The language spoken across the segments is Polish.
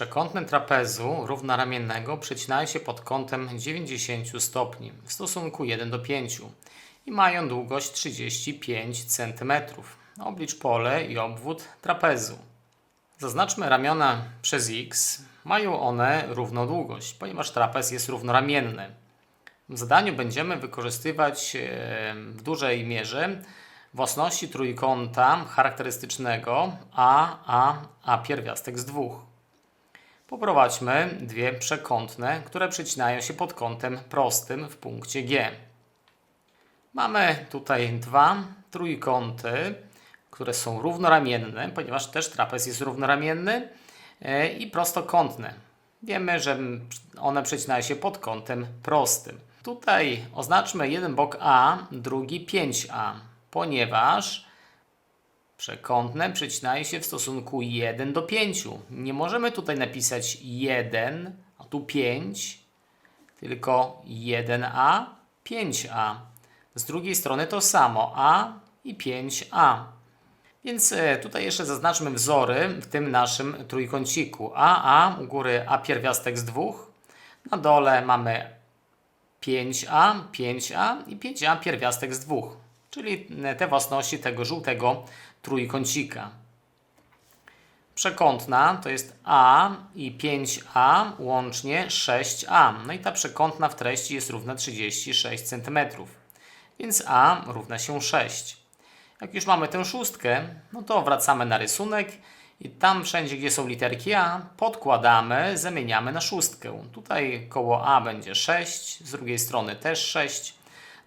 Przekątne trapezu równoramiennego przecinają się pod kątem 90 stopni w stosunku 1 do 5 i mają długość 35 cm. Oblicz pole i obwód trapezu. Zaznaczmy ramiona przez x. Mają one równą długość, ponieważ trapez jest równoramienny. W zadaniu będziemy wykorzystywać e, w dużej mierze własności trójkąta charakterystycznego A, A, A pierwiastek z dwóch. Poprowadźmy dwie przekątne, które przecinają się pod kątem prostym w punkcie G. Mamy tutaj dwa trójkąty, które są równoramienne, ponieważ też trapez jest równoramienny e, i prostokątne. Wiemy, że one przecinają się pod kątem prostym. Tutaj oznaczmy jeden bok A, drugi 5A, ponieważ przekątne przecinają się w stosunku 1 do 5. Nie możemy tutaj napisać 1, a tu 5, tylko 1A, 5A. Z drugiej strony to samo A i 5A. Więc e, tutaj jeszcze zaznaczmy wzory w tym naszym trójkąciku. AA, u góry A pierwiastek z dwóch, na dole mamy 5A, 5A i 5A pierwiastek z dwóch, czyli te własności tego żółtego trójkącika. Przekątna to jest A i 5A łącznie 6A. No i ta przekątna w treści jest równa 36 cm. Więc A równa się 6. Jak już mamy tę szóstkę, no to wracamy na rysunek i tam wszędzie, gdzie są literki A, podkładamy, zamieniamy na szóstkę. Tutaj koło A będzie 6, z drugiej strony też 6,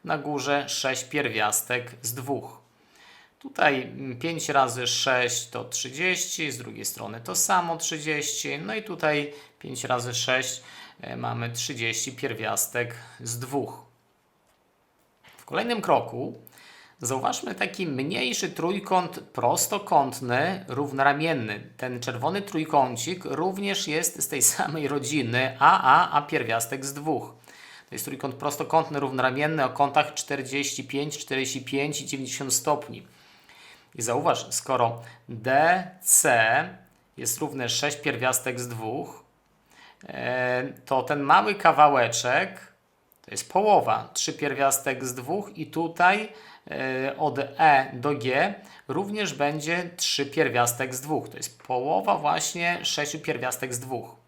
na górze 6 pierwiastek z 2. Tutaj 5 razy 6 to 30, z drugiej strony to samo 30, no i tutaj 5 razy 6 e, mamy 30 pierwiastek z 2. W kolejnym kroku Zauważmy taki mniejszy trójkąt prostokątny, równoramienny. Ten czerwony trójkącik również jest z tej samej rodziny AA, a pierwiastek z dwóch. To jest trójkąt prostokątny, równoramienny o kątach 45, 45 i 90 stopni. I zauważ, skoro DC jest równe 6 pierwiastek z dwóch, e, to ten mały kawałeczek to jest połowa. 3 pierwiastek z dwóch i tutaj E, od E do G również będzie 3 pierwiastek z 2. To jest połowa właśnie 6 pierwiastek z 2.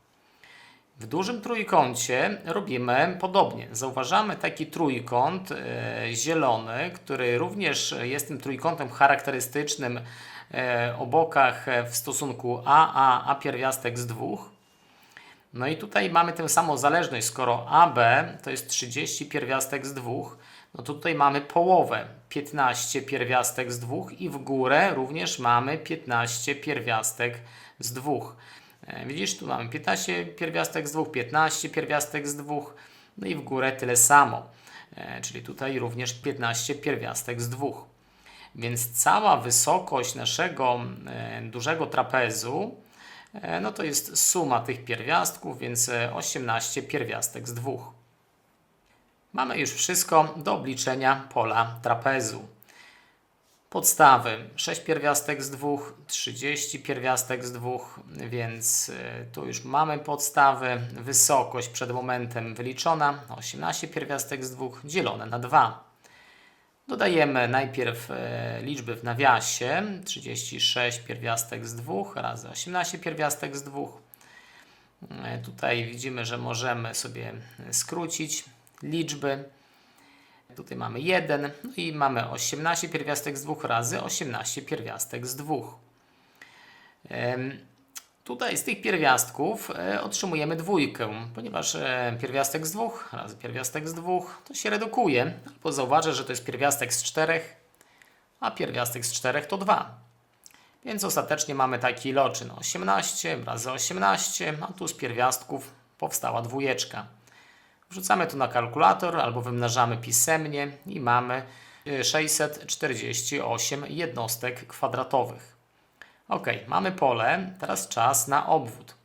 W dużym trójkącie robimy podobnie. Zauważamy taki trójkąt e, zielony, który również jest tym trójkątem charakterystycznym e, o bokach w stosunku A, A, A pierwiastek z 2. No i tutaj mamy tę samą zależność, skoro AB to jest 30 pierwiastek z 2, no to tutaj mamy połowę 15 pierwiastek z 2 i w górę również mamy 15 pierwiastek z 2. E, widzisz, tu mamy 15 pierwiastek z 2, 15 pierwiastek z 2, no i w górę tyle samo. E, czyli tutaj również 15 pierwiastek z 2. Więc cała wysokość naszego e, dużego trapezu no to jest suma tych pierwiastków, więc 18 pierwiastek z 2. Mamy już wszystko do obliczenia pola trapezu. Podstawy 6 pierwiastek z 2, 30 pierwiastek z 2, więc y, tu już mamy podstawy. Wysokość przed momentem wyliczona 18 pierwiastek z 2 dzielone na 2. Dodajemy najpierw y, liczby w nawiasie 36 pierwiastek z 2 razy 18 pierwiastek z 2. Y, tutaj widzimy, że możemy sobie skrócić liczby. Tutaj mamy 1 no i mamy 18 pierwiastek z 2 razy 18 pierwiastek z 2. Tutaj z tych pierwiastków e, otrzymujemy dwójkę, ponieważ e, pierwiastek z 2 razy pierwiastek z 2 to się redukuje, bo zauważę, że to jest pierwiastek z 4, a pierwiastek z 4 to 2. Więc ostatecznie mamy taki iloczyn 18 razy 18, a tu z pierwiastków powstała dwójeczka. Wrzucamy to na kalkulator albo wymnażamy pisemnie i mamy 648 e, jednostek kwadratowych. Ok, mamy pole, teraz czas na obwód.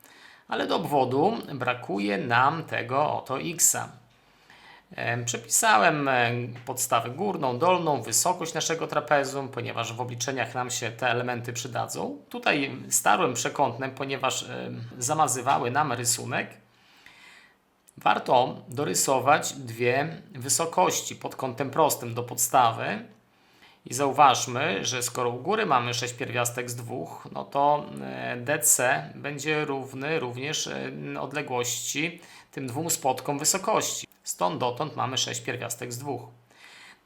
Ale do obwodu brakuje nam tego oto x. E, Przepisałem e, podstawę górną, dolną, wysokość naszego trapezu, ponieważ w obliczeniach nam się te elementy przydadzą. Tutaj starłem przekątnem, ponieważ zamazywały nam rysunek. Warto dorysować dwie wysokości pod kątem prostym do podstawy. I zauważmy, że skoro u góry mamy 6 pierwiastek z 2, no to e, DC będzie równy również e, odległości tym dwóm spotkom wysokości. Stąd dotąd mamy 6 pierwiastek z 2.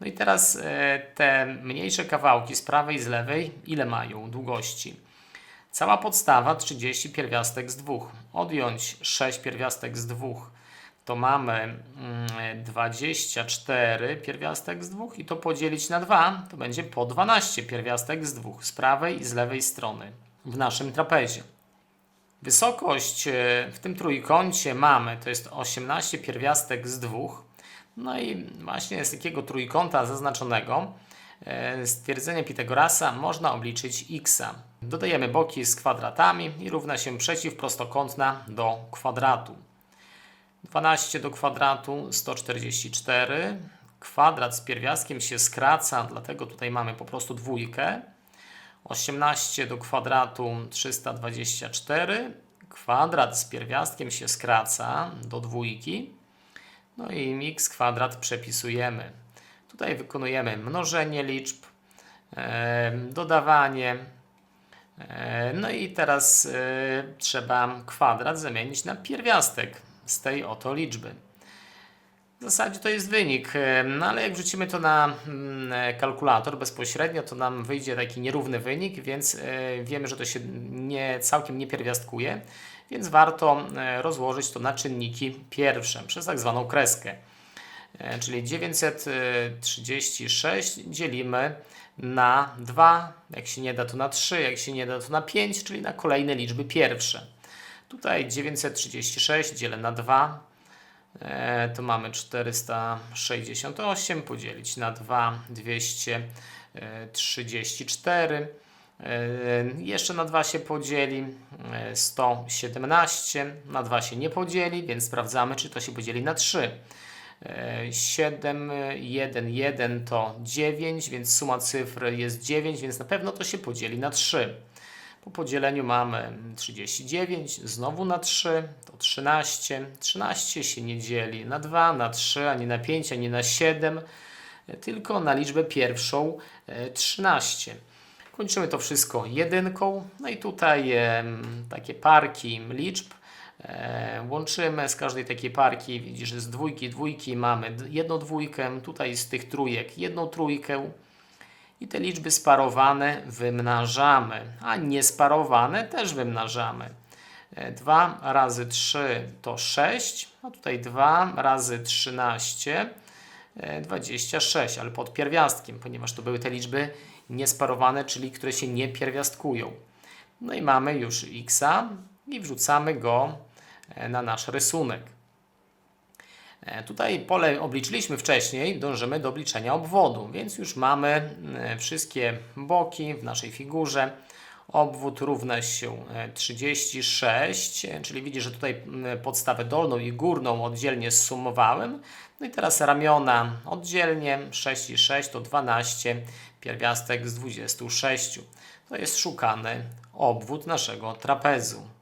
No i teraz e, te mniejsze kawałki z prawej i z lewej, ile mają długości? Cała podstawa 30 pierwiastek z 2. Odjąć 6 pierwiastek z 2 to mamy mm, 24 pierwiastek z 2 i to podzielić na 2 to będzie po 12 pierwiastek z 2 z prawej i z lewej strony w naszym trapezie. Wysokość e, w tym trójkącie mamy to jest 18 pierwiastek z 2. No i właśnie z takiego trójkąta zaznaczonego e, stwierdzenie Pitagorasa można obliczyć x. Dodajemy boki z kwadratami i równa się przeciwprostokątna do kwadratu. 12 do kwadratu 144. Kwadrat z pierwiastkiem się skraca, dlatego tutaj mamy po prostu dwójkę. 18 do kwadratu 324. Kwadrat z pierwiastkiem się skraca do dwójki. No i x kwadrat przepisujemy. Tutaj wykonujemy mnożenie liczb, dodawanie. E, no i teraz e, trzeba kwadrat zamienić na pierwiastek z tej oto liczby. W zasadzie to jest wynik, e, no ale jak wrzucimy to na mm, kalkulator bezpośrednio, to nam wyjdzie taki nierówny wynik, więc e, wiemy, że to się nie, całkiem nie pierwiastkuje, więc warto e, rozłożyć to na czynniki pierwsze przez tak zwaną kreskę. E, Czyli 936 dzielimy na 2, jak się nie da to na 3, jak się nie da to na 5, czyli na kolejne liczby pierwsze. Tutaj 936 dzielę na 2, e, to mamy 468 podzielić na 2, 234. E, Jeszcze na 2 się podzieli e, 117, na 2 się nie podzieli, więc sprawdzamy, czy to się podzieli na 3. 7, 1, 1 to 9, więc suma cyfr jest 9, więc na pewno to się podzieli na 3. Po podzieleniu mamy 39, znowu na 3, to 13. 13 się nie dzieli na 2, na 3, ani na 5, ani na 7, tylko na liczbę pierwszą e, 13. Kończymy to wszystko jedynką, no i tutaj em, takie parki liczb e, łączymy. Z każdej takiej parki widzisz, z dwójki, dwójki mamy jedną dwójkę, tutaj z tych trójek jedną trójkę. I te liczby sparowane wymnażamy, a niesparowane też wymnażamy. 2 razy 3 to 6, a tutaj 2 razy 13 e, 26, ale pod pierwiastkiem, ponieważ to były te liczby niesparowane, czyli które się nie pierwiastkują. No i mamy już x i wrzucamy go e, na nasz rysunek. E, Tutaj pole obliczyliśmy wcześniej, dążymy do obliczenia obwodu, więc już mamy e, wszystkie boki w naszej figurze. Obwód równa się e, 36, e, czyli widzisz, że tutaj podstawę dolną i górną oddzielnie zsumowałem. No i teraz ramiona oddzielnie, 6 i 6 to 12, pierwiastek z 26. To jest szukany obwód naszego trapezu.